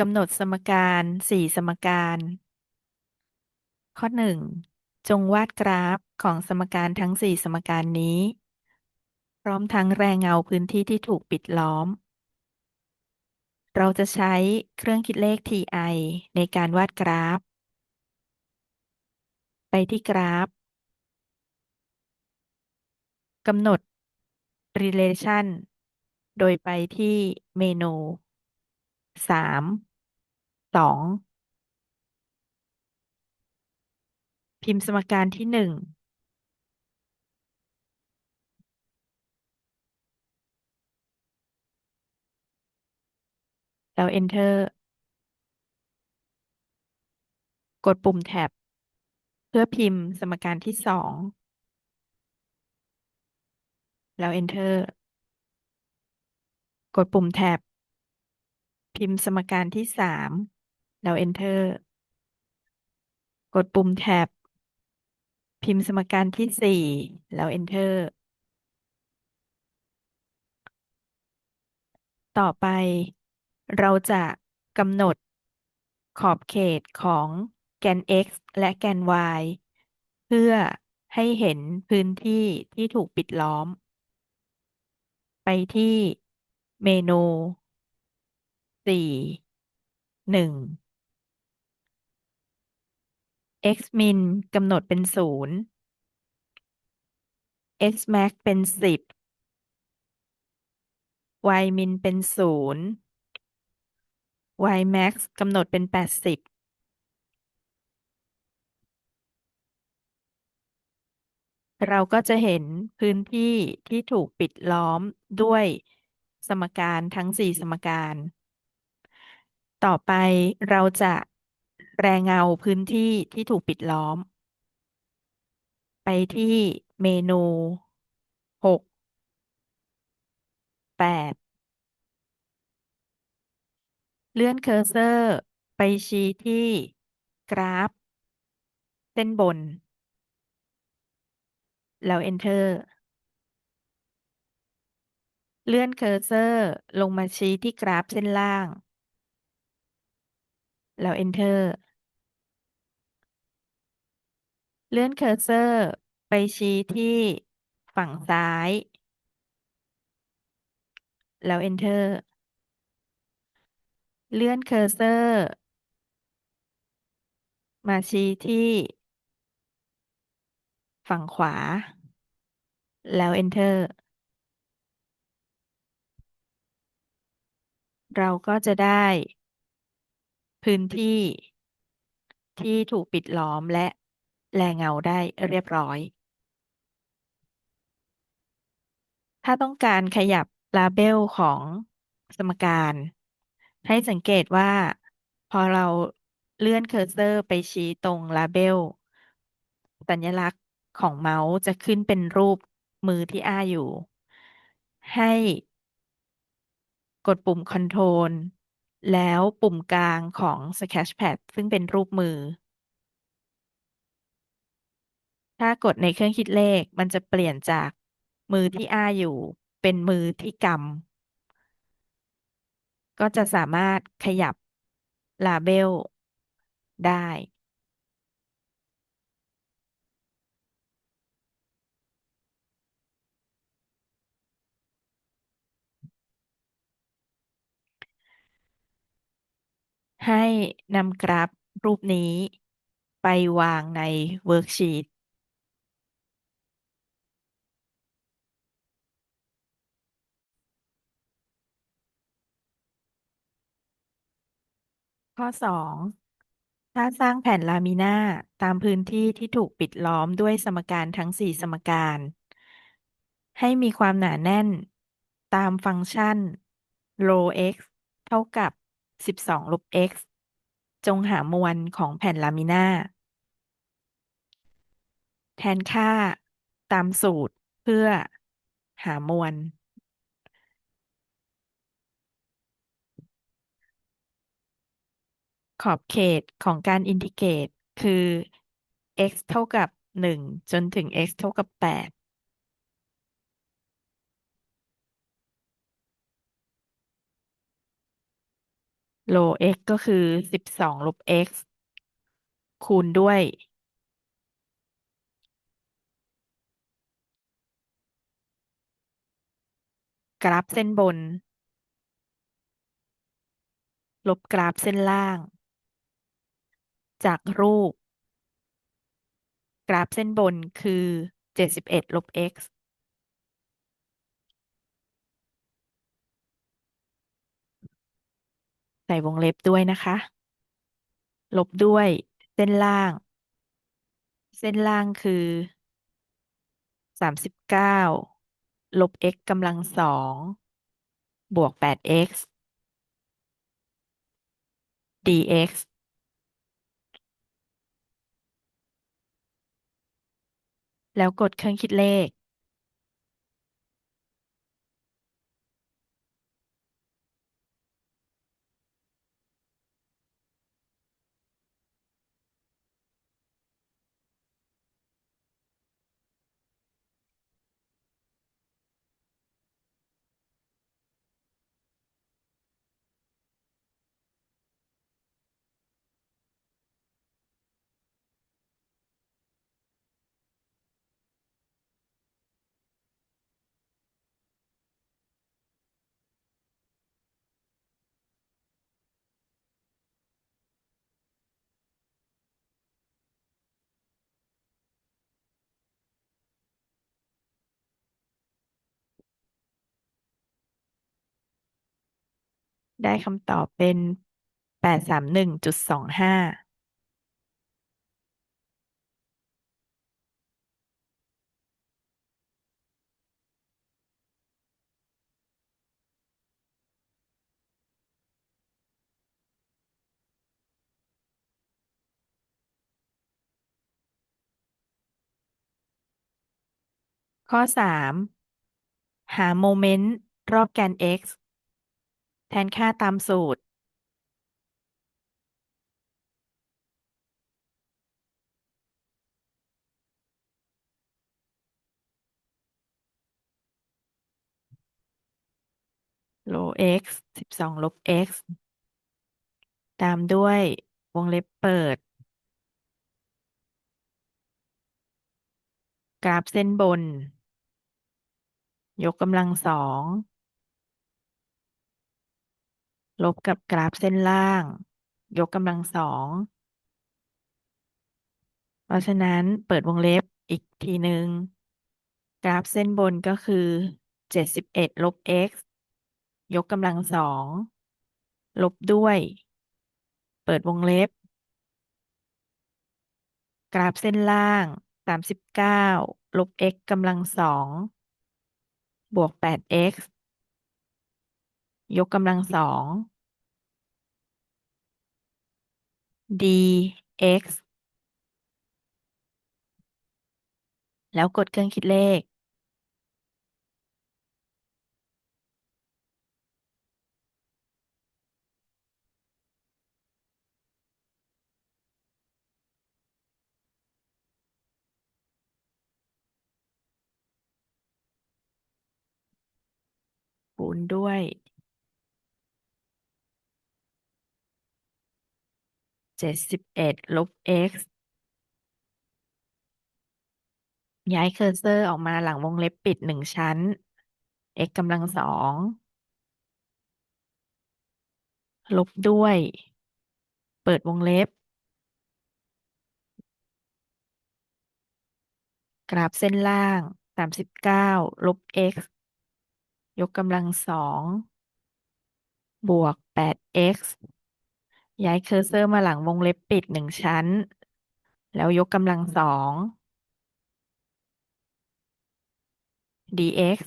กำหนดสมการสี่สมการ ข้อหนึ่งจงวาดกราฟของสมการทั้งสี่สมการนี้ พร้อมทั้งแรงเงาพื้นที่ที่ถูกปิดล้อม เราจะใช้เครื่องคิดเลข TI ในการวาดกราฟ ไปที่กราฟกำหนด relation โดยไปที่เมนูสาม สอง พิมพ์สมการที่หนึ่งแล้ว enter กดปุ่มแท็บ เพื่อพิมพ์สมการที่สองแล้ว enter กดปุ่มแท็บ พิมพ์สมการที่สาม แล้ว enter กดปุ่มแท็บ พิมพ์สมการที่สี่แล้ว enter ต่อไปเราจะกำหนดขอบเขตของแกน x และแกน y เพื่อให้เห็นพื้นที่ที่ถูกปิดล้อม ไปที่เมนูสี่หนึ่ง x min กำหนดเป็นศูนย์ x max เป็นสิบ y min เป็นศูนย์ y max กำหนดเป็นแปดสิบเราก็จะเห็นพื้นที่ที่ถูกปิดล้อมด้วยสมการทั้งสี่สมการ ต่อไปเราจะ แรงเงาพื้นที่ที่ถูกปิดล้อม ไปที่เมนูหกแปดเลื่อนเคอร์เซอร์ ไปชี้ที่กราฟ เส้นบน แล้ว enter เลื่อนเคอร์เซอร์ลงมาชี้ที่กราฟเส้นล่าง แล้ว enter เลื่อนเคอร์เซอร์ไปชี้ที่ฝั่งซ้าย แล้ว enter เลื่อนเคอร์เซอร์ มาชี้ที่ ฝั่งขวา แล้ว enter เราก็จะได้ พื้นที่ที่ถูกปิดล้อมและ แลเงาได้เรียบร้อย ถ้าต้องการขยับลาเบลของสมการ ให้สังเกตว่า พอเราเลื่อนเคอร์เซอร์ไปชี้ตรงลาเบล สัญลักษณ์ของเมาส์จะขึ้นเป็นรูปมือที่อ้าอยู่ ให้กดปุ่ม Control แล้วปุ่มกลางของ Sketchpad ซึ่งเป็นรูปมือ ถ้ากดในเครื่องคิดเลขมันจะเปลี่ยนจากมือที่อ้าอยู่ เป็นมือที่กำก็จะสามารถขยับลาเบลได้ ให้นำกราฟรูปนี้ไปวางในเวิร์กชีต ข้อสองถ้าสร้างแผ่นลามิน่าตามพื้นที่ที่ถูกปิดล้อมด้วยสมการทั้งสี่สมการ ให้มีความหนาแน่นตามฟังก์ชัน rho x เท่ากับ 12 ลบ x จงหามวลของแผ่นลามิน่าแทนค่าตามสูตรเพื่อหามวล ขอบเขตของการอินทิเกรตคือ x เท่ากับหนึ่งจนถึง x เท่ากับแปดโล x ก็คือสิบสองลบ x คูณด้วย กราฟเส้นบน ลบกราฟเส้นล่าง จากรูป กราฟเส้นบนคือเจ็ดสิบเอ็ดลบ x ใส่วงเล็บด้วยนะคะ ลบด้วยเส้นล่าง เส้นล่างคือสามสิบเก้าลบ x กำลังสองบวกแปด x dx แล้วกดเครื่องคิดเลข ได้คำตอบเป็นแปดสามหนึ่งจุดสองห้าข้อสามหาโมเมนต์รอบแกน x แทนค่าตามสูตรโล x สิบสองลบ x ตามด้วยวงเล็บเปิด กราฟเส้นบน ยกกำลังสอง ลบกับกราฟเส้นล่าง ยกกำลังสอง เพราะฉะนั้นเปิดวงเล็บอีกทีหนึ่งกราฟเส้นบนก็คือเจ็ดสิบเอ็ดลบ x ยกกำลังสองลบด้วย เปิดวงเล็บ กราฟเส้นล่างสามสิบเก้าลบ x กำลังสองบวกแปด x ยกกำลังสอง dx แล้วกดเครื่องคิดเลข คูณด้วย เจ็ดสิบเอ็ดลบ x ย้ายเคอร์เซอร์ออกมาหลังวงเล็บปิดหนึ่งชั้น x กำลังสองลบด้วย เปิดวงเล็บ กราฟเส้นล่างสามสิบเก้าลบ x ยกกำลังสองบวกแปด x ย้ายเคอร์เซอร์มาหลังวงเล็บปิดหนึ่งชั้น แล้วยกกำลังสอง dx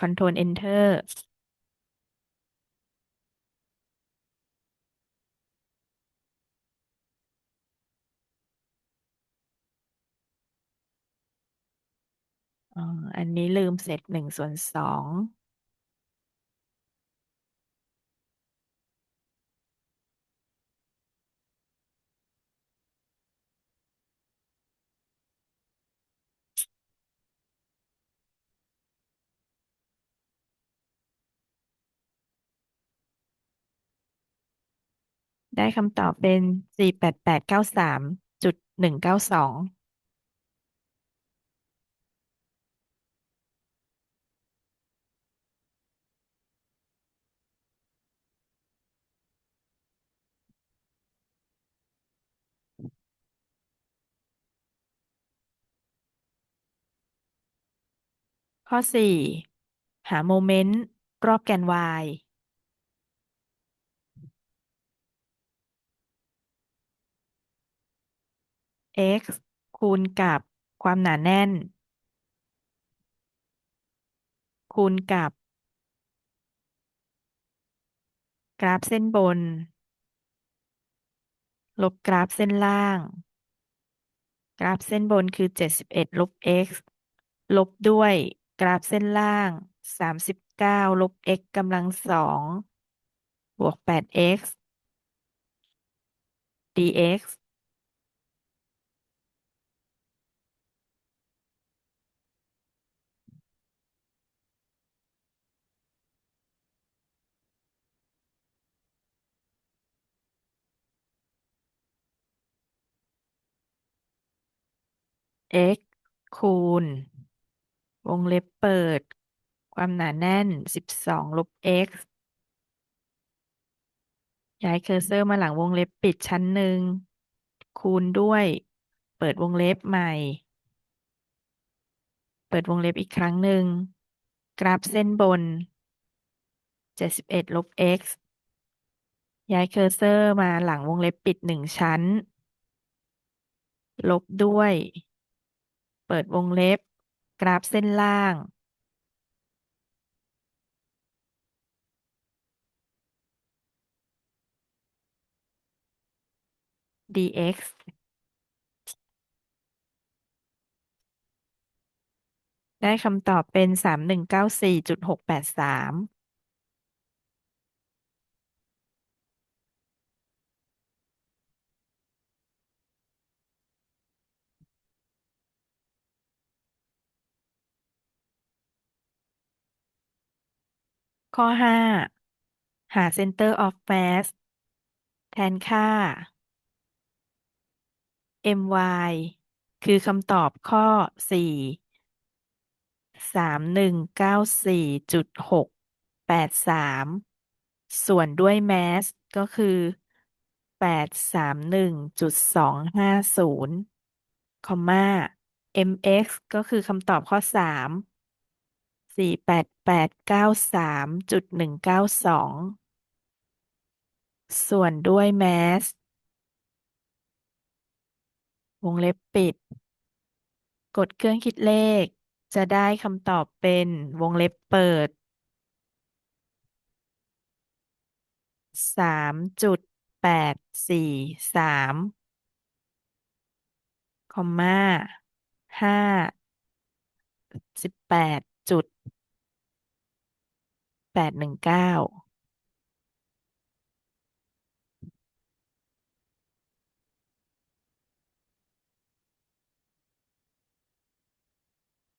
control Enter อันนี้ลืมเศษหนึ่งส่วนสอง ได้คำตอบเป็นสี่แปดแปดเก้าสามจุดหนึ่งเก้าสองข้อสี่หาโมเมนต์รอบแกน y x คูณกับความหนาแน่น คูณกับ กราฟเส้นบน ลบกราฟเส้นล่าง กราฟเส้นบนคือเจ็ดสิบเอ็ดลบ x ลบด้วยกราฟเส้นล่างสามสิบเก้าลบ x กำลังสองบวกแปด x dx x คูณ วงเล็บเปิด ความหนาแน่นสิบสองลบ x ย้ายเคอร์เซอร์มาหลังวงเล็บปิดชั้นหนึ่งคูณด้วย เปิดวงเล็บใหม่ เปิดวงเล็บอีกครั้งหนึ่งกราฟเส้นบนเจ็ดสิบเอ็ดลบ x ย้ายเคอร์เซอร์มาหลังวงเล็บปิดหนึ่งชั้น ลบด้วย ปิดวงเล็บ กราฟเส้นล่าง dx ได้คำตอบเป็นสามหนึ่งเก้าสี่จุดหกแปดสาม ข้อห้าหา center of mass แทนค่า my คือคำตอบข้อสี่สามหนึ่งเก้าสี่จุดหกแปดสามส่วนด้วย mass ก็คือแปดสามหนึ่งจุดสองห้าศูนย์คอมมา mx ก็คือคำตอบข้อสาม สี่แปดแปดเก้าสามจุดหนึ่งเก้าสองส่วนด้วย mass วงเล็บปิด กดเครื่องคิดเลข จะได้คำตอบเป็นวงเล็บเปิดสามจุดแปดสี่สามคอมมาห้าสิบแปด จุดแปดหนึ่งเก้า